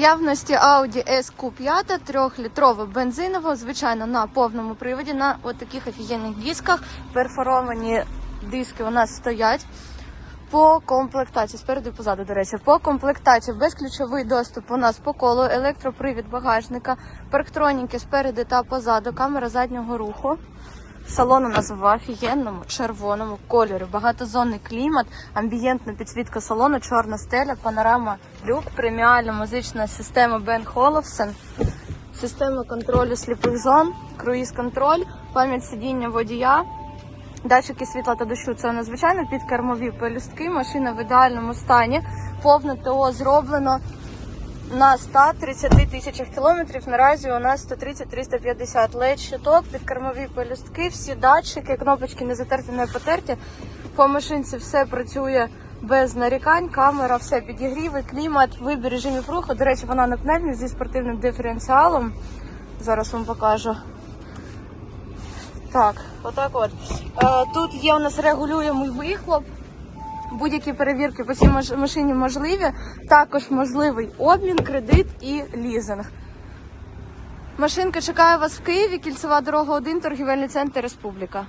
Явності Audi SQ5 трьохлітрово бензиново, звичайно, на повному приводі, на от таких офігенних дисках. Перфоровані диски у нас стоять. По комплектації, спереду і позаду, до речі, по комплектації безключовий доступ у нас по колу, електропривід багажника, парктроніки спереду та позаду, камера заднього руху. Салон у нас в офігенному червоному кольорі, багатозонний клімат, амбієнтна підсвітка салону, чорна стеля, панорама люк, преміальна музична система Бен Холовсен, система контролю сліпих зон, круїз-контроль, пам'ять сидіння водія, датчики світла та дощу. Це надзвичайно підкермові пелюстки, машина в ідеальному стані, повне ТО зроблено на 130 тисячах кілометрів. Наразі у нас 130-350 ледь щиток, підкермові пелюстки, всі датчики, кнопочки не затерті, не потерті. По машинці все працює без нарікань, камера, все підігріви, клімат, вибір режимів руху. До речі, вона на пневмі зі спортивним диференціалом. Зараз вам покажу. Так, отак от. Е, тут є у нас регулюємий вихлоп. Будь-які перевірки по цій машині можливі. Також можливий обмін, кредит і лізинг. Машинка чекає вас в Києві, кільцева дорога 1, торгівельний центр Республіка.